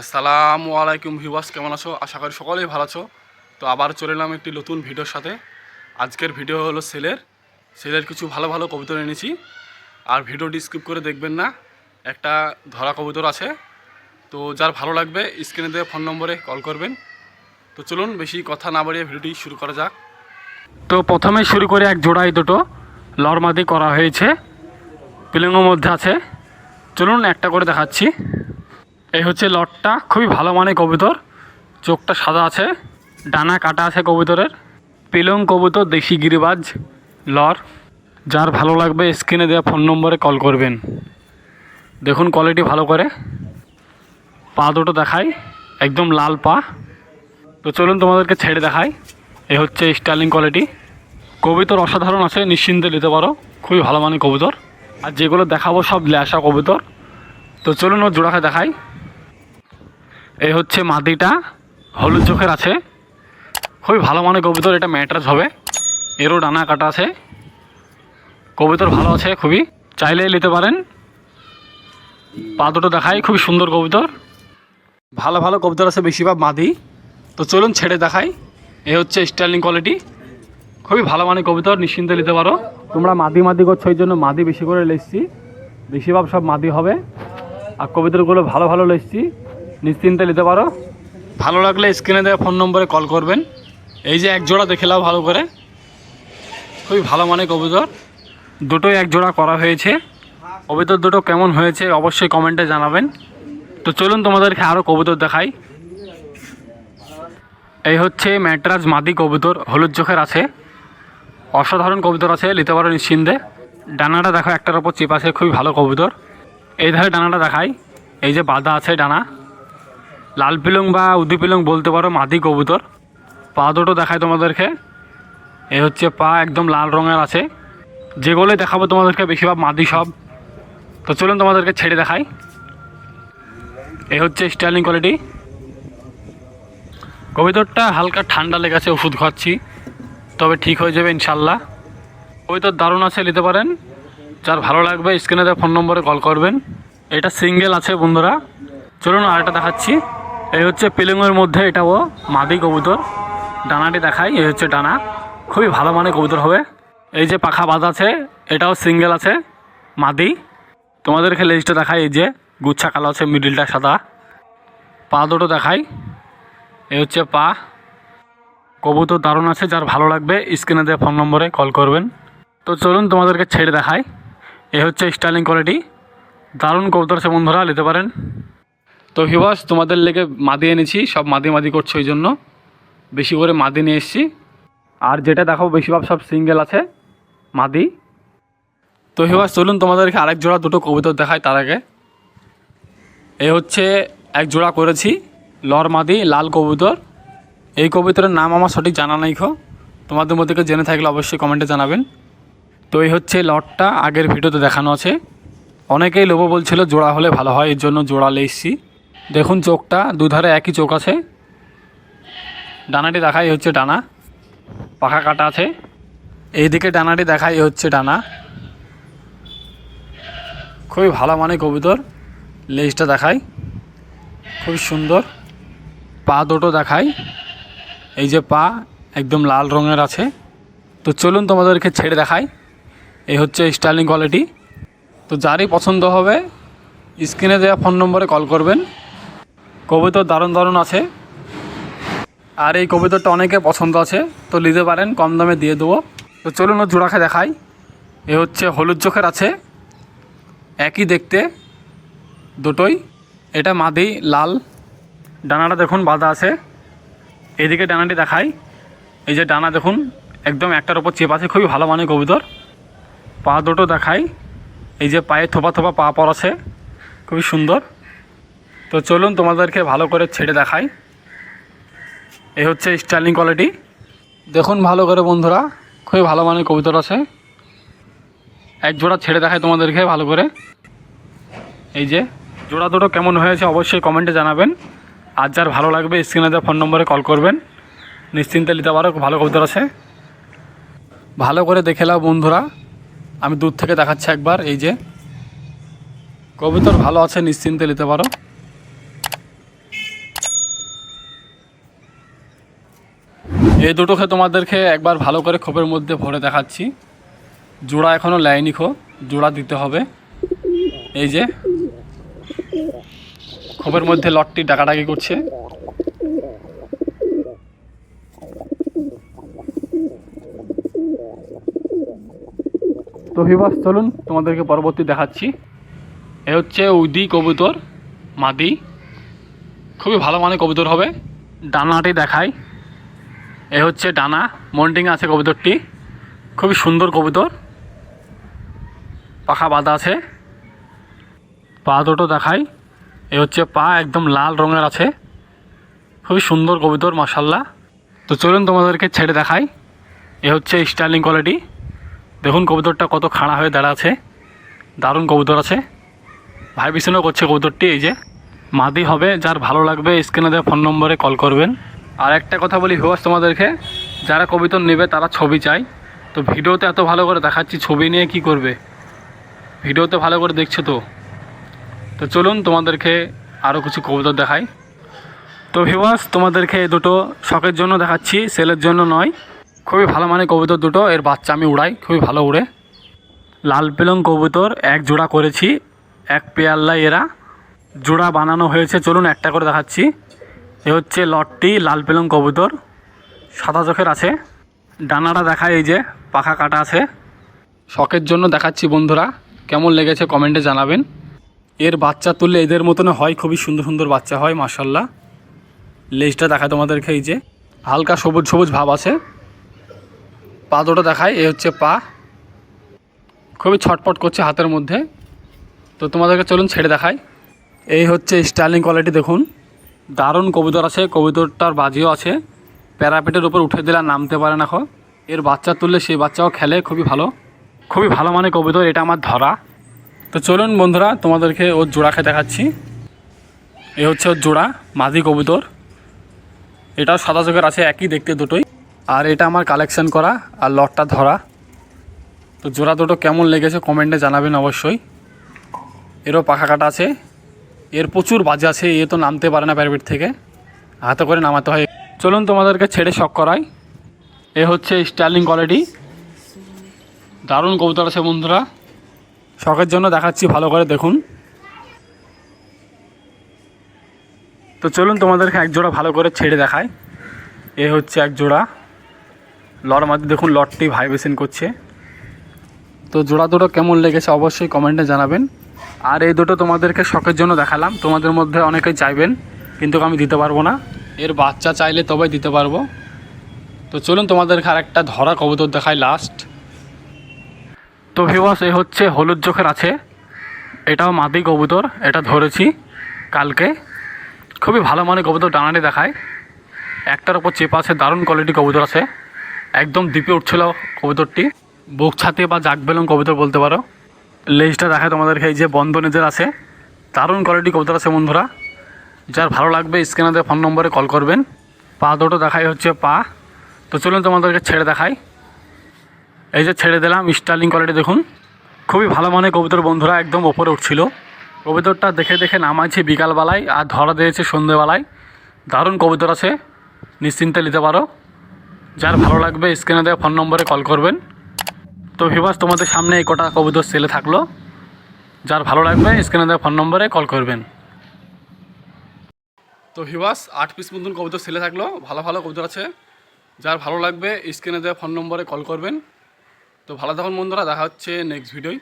আসসালামু আলাইকুম ভিউয়ার্স, কেমন আছো? আশা করি সকলেই ভালো আছো। তো আবার চলে এলাম একটি নতুন ভিডিওর সাথে। আজকের ভিডিও হলো সেলের। সেলের কিছু ভালো ভালো কবুতর এনেছি। আর ভিডিওটি স্কিপ করে দেখবেন না, একটা ধরা কবুতর আছে। তো যার ভালো লাগবে, স্ক্রিনে দেওয়া ফোন নম্বরে কল করবেন। তো চলুন, বেশি কথা না বাড়িয়ে ভিডিওটি শুরু করা যাক। তো প্রথমে শুরু করে এক জোড়াই দুটো। লরমাদি করা হয়েছে। পিলেঙ্গর মধ্যে আছে। চলুন, একটা করে দেখাচ্ছি। এই হচ্ছে লটটা, খুবই ভালো মানে কবুতর। চোখটা সাদা আছে, ডানা কাটা আছে কবুতরের। পিলং কবুতর, দেশি গিরিবাজ, লর। যার ভালো লাগবে স্ক্রিনে দেওয়া ফোন নম্বরে কল করবেন। দেখুন কোয়ালিটি ভালো করে। পা দুটো দেখাই, একদম লাল পা। তো চলুন তোমাদেরকে ছেড়ে দেখাই। এ হচ্ছে স্টাইলিং কোয়ালিটি। কবিতর অসাধারণ আছে, নিশ্চিন্তে নিতে পারো। খুবই ভালো মানের কবুতর। আর যেগুলো দেখাবো সব ল্যাসা কবুতর। তো চলুন ও জোড়াকে দেখাই। এই হচ্ছে মাদিটা হলুদ চোখের আছে। খুবই ভালো মানের কবুতর, এটা ম্যাট্রাস হবে। এরও ডানা কাটা আছে। কবুতর ভালো আছে খুবই। চাইলে নিতে পারেন। পা দুটো দেখাই, খুবই সুন্দর কবুতর। ভালো ভালো কবুতর আছে বেশিরভাগ মাদি। তো চলুন ছেড়ে দেখাই। এ হচ্ছে স্টাইলিং কোয়ালিটি। খুবই ভালো মানের কবুতর, নিশ্চিন্তে নিতে পারো। তোমরা মাদি মাদি করছ ওই জন্য মাদি বেশি করে লেসছি। বেশিরভাগ সব মাদি হবে। আর কবিতাগুলো ভালো ভালো লেসছি। নিশ্চিন্তে নিতে পারো। ভালো লাগলে স্ক্রিনে দেওয়া ফোন নম্বরে কল করবেন। এই যে এক জোড়া দেখে নাও ভালো করে। খুবই ভালো মানে কবুতর। দুটোই এক জোড়া করা হয়েছে। কবুতর দুটো কেমন হয়েছে অবশ্যই কমেন্টে জানাবেন। তো চলুন তোমাদেরকে আরও কবুতর দেখাই। এই হচ্ছে ম্যাট্রাস মাদি কবুতর, হলুদ চোখের আছে। অসাধারণ কবুতর আছে, নিতে পারো নিশ্চিন্তে। ডানাটা দেখো একটার ওপর চিপ আছে, খুবই ভালো কবুতর। এই ধারে ডানাটা দেখাই। এই যে বাঁধা আছে ডানা। লাল পিলং বা উদি পিলং বলতে পারো, মাদি কবুতর। পা দুটো দেখায় তোমাদেরকে। এ হচ্ছে পা একদম লাল রঙের আছে। যেগুলোই দেখাবো তোমাদেরকে, বেশিরভাগ মাদি সব। তো চলুন তোমাদেরকে ছেড়ে দেখাই। এ হচ্ছে স্টাইলিং কোয়ালিটি। কবিতরটা হালকা ঠান্ডা লেগেছে, ওষুধ খাচ্ছি। তবে ঠিক হয়ে যাবে ইনশাল্লাহ। কবিতর দারুণ আছে, নিতে পারেন। যার ভালো লাগবে, স্ক্রিনে দেওয়া ফোন নম্বরে কল করবেন। এটা সিঙ্গেল আছে বন্ধুরা। চলুন আরেকটা দেখাচ্ছি। এই হচ্ছে পিলিংয়ের মধ্যে এটাও মাদি কবুতর। ডানাটি দেখাই, এই হচ্ছে ডানা। খুবই ভালো মানে কবুতর হবে। এই যে পাখা বাঁধা আছে, এটাও সিঙ্গেল আছে, মাদি। তোমাদেরকে লেজটা দেখাই, এই যে গুচ্ছা কালো আছে মিডিলটা সাদা। পা দুটো দেখাই। এই হচ্ছে পা। কবুতর দারুণ আছে, যার ভালো লাগবে স্ক্রিনে দেওয়া ফোন নম্বরে কল করবেন। তো চলুন তোমাদেরকে ছেড়ে দেখাই। এ হচ্ছে স্টাইলিং কোয়ালিটি দারুণ কবুতর আছে বন্ধুরা, নিতে পারেন। তো হিবাস তোমাদের লেগে মাদি এনেছি, সব মাদি মাদি করছে ওই জন্য। বেশি করে মাদি নিয়ে এসেছি। আর যেটা দেখো বেশিরভাগ সব সিঙ্গেল আছে, মাদি। তো হিবাস চলুন তোমাদেরকে আরেক জোড়া দুটো কবুতর দেখায় তার আগে। এ হচ্ছে এক জোড়া করেছি, লর মাদি, লাল কবুতর। এই কবুতরের নাম আমার সঠিক জানা নাই খো। তোমাদের মধ্যে কেউ জেনে থাকলে অবশ্যই কমেন্টে জানাবেন। তো এই হচ্ছে লটটা আগের ভিডিওতে দেখানো আছে। অনেকেই লোবো বলছিল জোড়া হলে ভালো হয়, এর জন্য জোড়া লেসছি দেখুন চোখটা, দুধারে একই চোখ আছে। ডানাটি দেখাই হচ্ছে ডানা। পাখা কাটা আছে। এইদিকে ডানাটি দেখাই হচ্ছে ডানা। খুবই ভালো মানে কবুতর। লেজটা দেখাই। খুবই সুন্দর। পা দুটো দেখাই। এই যে পা একদম লাল রঙের আছে। তো চলুন তোমাদেরকে ছেড়ে দেখাই। এই হচ্ছে স্টাইলিং কোয়ালিটি। তো যারই পছন্দ হবে, স্ক্রিনে দেওয়া ফোন নম্বরে কল করবেন। কবিতর দারুণ দারুণ আছে। আর এই কবিতরটা অনেকে পছন্দ আছে, তো নিতে পারেন, কম দামে দিয়ে দেবো। তো চলুন ও জোড়াকে দেখাই। এ হচ্ছে হলুদ চোখের আছে, একই দেখতে, দুটোই। এটা মাদি, লাল। ডানাটা দেখুন, বাঁধা আছে। এদিকে ডানাটি দেখাই। এই যে ডানা দেখুন, একদম একটার ওপর চেপ আছে, খুবই ভালো মানে কবুতর। পা দুটো দেখাই। এই যে পায়ে থোপা থোপা পা পর আছে খুবই সুন্দর। তো চলুন তোমাদেরকে ভালো করে ছেড়ে দেখাই। এই হচ্ছে স্টাইলিং কোয়ালিটি। দেখুন ভালো করে বন্ধুরা, খুবই ভালো মানের কবুতর আছে। এক জোড়া ছেড়ে দেখাই তোমাদেরকে ভালো করে। এই যে, জোড়া দুটো কেমন হয়েছে অবশ্যই কমেন্টে জানাবেন। আর যার ভালো লাগবে স্ক্রিনে দেওয়া ফোন নম্বরে কল করবেন। নিশ্চিন্তে নিতে পারো, ভালো কবুতর আছে। ভালো করে দেখে নাও বন্ধুরা। আমি দূর থেকে দেখাচ্ছি একবার, এই যে। কবুতর ভালো আছে, নিশ্চিন্তে নিতে পারো। এই দুটোকে তোমাদেরকে একবার ভালো করে খোপের মধ্যে ভরে দেখাচ্ছি। জোড়া এখনও লাইনি খো, জোড়া দিতে হবে। এই যে, খোপের মধ্যে লটটি ডাকাডাকি করছে। তো ভিবাস চলুন তোমাদেরকে পরবর্তী দেখাচ্ছি। এ হচ্ছে উদি কবুতর, মাদি। খুবই ভালো মানের কবুতর হবে। ডানাটি দেখাই এ হচ্ছে ডানা, মন্টিং আছে কবুতরটি। খুবই সুন্দর কবুতর। পাখা বাঁধা আছে। পা দুটো দেখাই। এ হচ্ছে পা একদম লাল রঙের আছে। খুবই সুন্দর কবুতর মাসাল্লাহ তো চলুন তোমাদেরকে ছেড়ে দেখাই। এ হচ্ছে স্টাইলিং কোয়ালিটি। দেখুন কবুতরটা কত খাড়া হয়ে দাঁড়া আছে। দারুণ কবুতর আছে। ভাইব্রেশনও করছে কবুতরটি, এই যে। মাদি হবে, যার ভালো লাগবে, স্ক্রিনে দেওয়া ফোন নম্বরে কল করবেন। আর একটা কথা বলি ভিওয়াস তোমাদেরকে, যারা কবিতর নেবে তারা ছবি চাই। তো ভিডিওতে এত ভালো করে দেখাচ্ছি, ছবি নিয়ে কি করবে? ভিডিওতে ভালো করে দেখছ তো? তো চলুন তোমাদেরকে আরও কিছু কবুতর দেখাই। তো ভিওয়াস তোমাদেরকে দুটো শখের জন্য দেখাচ্ছি, সেলের জন্য নয়। খুবই ভালো মানে কবুতর দুটো, এর বাচ্চা আমি উড়াই, খুবই ভালো উড়ে। লাল পেলং কবুতর, এক জোড়া করেছি, এক পেয়াল্লা এরা। জোড়া বানানো হয়েছে, চলুন একটা করে দেখাচ্ছি। এ হচ্ছে লটটি লাল পেলং কবুতর, সাদা চোখের আছে। ডানাটা দেখায় এই যে, পাখা কাটা আছে। শখের জন্য দেখাচ্ছি বন্ধুরা, কেমন লেগেছে কমেন্টে জানাবেন। এর বাচ্চা তুললে এদের মতন হয়, খুবই সুন্দর সুন্দর বাচ্চা হয় মার্শাল্লাহ লেজটা দেখায় তোমাদেরকে এই যে, হালকা সবুজ সবুজ ভাব আছে। পা দুটো দেখায়, এ হচ্ছে পা। খুবই ছটপট করছে হাতের মধ্যে। তো তোমাদেরকে চলুন ছেড়ে দেখায় এই হচ্ছে স্টাইলিং কোয়ালিটি, দেখুন। দারুণ কবুতর আছে, কবুতরটার বাজিও আছে। প্যারাপেটের উপর উঠে দিলে নামতে পারে না এর বাচ্চা তুললে সেই বাচ্চাও খেলে, খুবই ভালো। খুবই ভালো মানে কবুতর, এটা আমার ধরা। তো চলুন বন্ধুরা, তোমাদেরকে ওর জোড়াকে দেখাচ্ছি। এ হচ্ছে ওর জোড়া মাদি কবুতর। এটাও সাদা চোখের আছে, একই দেখতে দুটোই। আর এটা আমার কালেকশন করা আর লটটা ধরা। তো জোড়া দুটো কেমন লেগেছে কমেন্টে জানাবেন অবশ্যই। এরও পাখা কাটা আছে। এর প্রচুর বাজে আছে, এ তো নামতে পারে না প্যারাপিট থেকে। হাতে করে নামাতে হয়। চলুন তোমাদেরকে ছেড়ে শখ করাই। এ হচ্ছে স্টাইলিং কোয়ালিটি দারুণ কবুতর আছে বন্ধুরা। শখের জন্য দেখাচ্ছি, ভালো করে দেখুন। তো চলুন তোমাদেরকে এক জোড়া ভালো করে ছেড়ে দেখায় এ হচ্ছে এক জোড়া। লর মাঝে দেখুন লটটি ভাইব্রেশন করছে। তো জোড়া দুটো কেমন লেগেছে অবশ্যই কমেন্টে জানাবেন। আর এই দুটো তোমাদেরকে শখের জন্য দেখালাম। তোমাদের মধ্যে অনেকেই চাইবেন, কিন্তু আমি দিতে পারব না। এর বাচ্চা চাইলে তবেই দিতে পারব। তো চলুন তোমাদেরকে আরেকটা ধরা কবুতর দেখাই লাস্ট তো ভিওয়াস এ হচ্ছে হলুদ চোখের আছে। এটাও মাদি কবুতর, এটা ধরেছি কালকে। খুবই ভালো মানে কবুতর ডানাটি দেখায়। একটার ওপর চেপা আছে, দারুণ কোয়ালিটি কবুতর আছে। একদম দ্বীপে উঠছিল কবুতরটি। বুক ছাতে বা জাগ বেলুন কবুতর বলতে পারো। লেজটা দেখায় তোমাদেরকে, এই যে বন্ধনীদের আছে, দারুণ কোয়ালিটি কবুতর আছে বন্ধুরা। যার ভালো লাগবে স্ক্যানারে ফোন নম্বরে কল করবেন। পা দুটো দেখাই হচ্ছে পা। তো চলুন তোমাদেরকে ছেড়ে দেখাই। এই যে ছেড়ে দিলাম স্টার্লিং কোয়ালিটি দেখুন। খুবই ভালো মানে কবুতর বন্ধুরা, একদম ওপরে উঠছিল। কবুতরটা দেখে দেখে নামাইছে বিকালবেলায় আর ধরা দিয়েছে সন্ধেবেলায়। দারুণ কবুতর আছে, নিশ্চিন্তে নিতে পারো। যার ভালো লাগবে স্ক্রিনে দেওয়া ফোন নম্বরে কল করবেন। তো ভিবাস তোমাদের সামনে এই কটা কবুতর সেলে থাকল। যার ভালো লাগবে স্ক্রিনে দেওয়া ফোন নম্বরে কল করবেন। তো ভিবাস আট পিস মতন কবুতর সেলে থাকল, ভালো ভালো কবুতর আছে। যার ভালো লাগবে স্ক্রিনে দেওয়া ফোন নম্বরে কল করবেন। তো ভালো থাকুন বন্ধুরা, দেখা হচ্ছে নেক্সট ভিডিওয়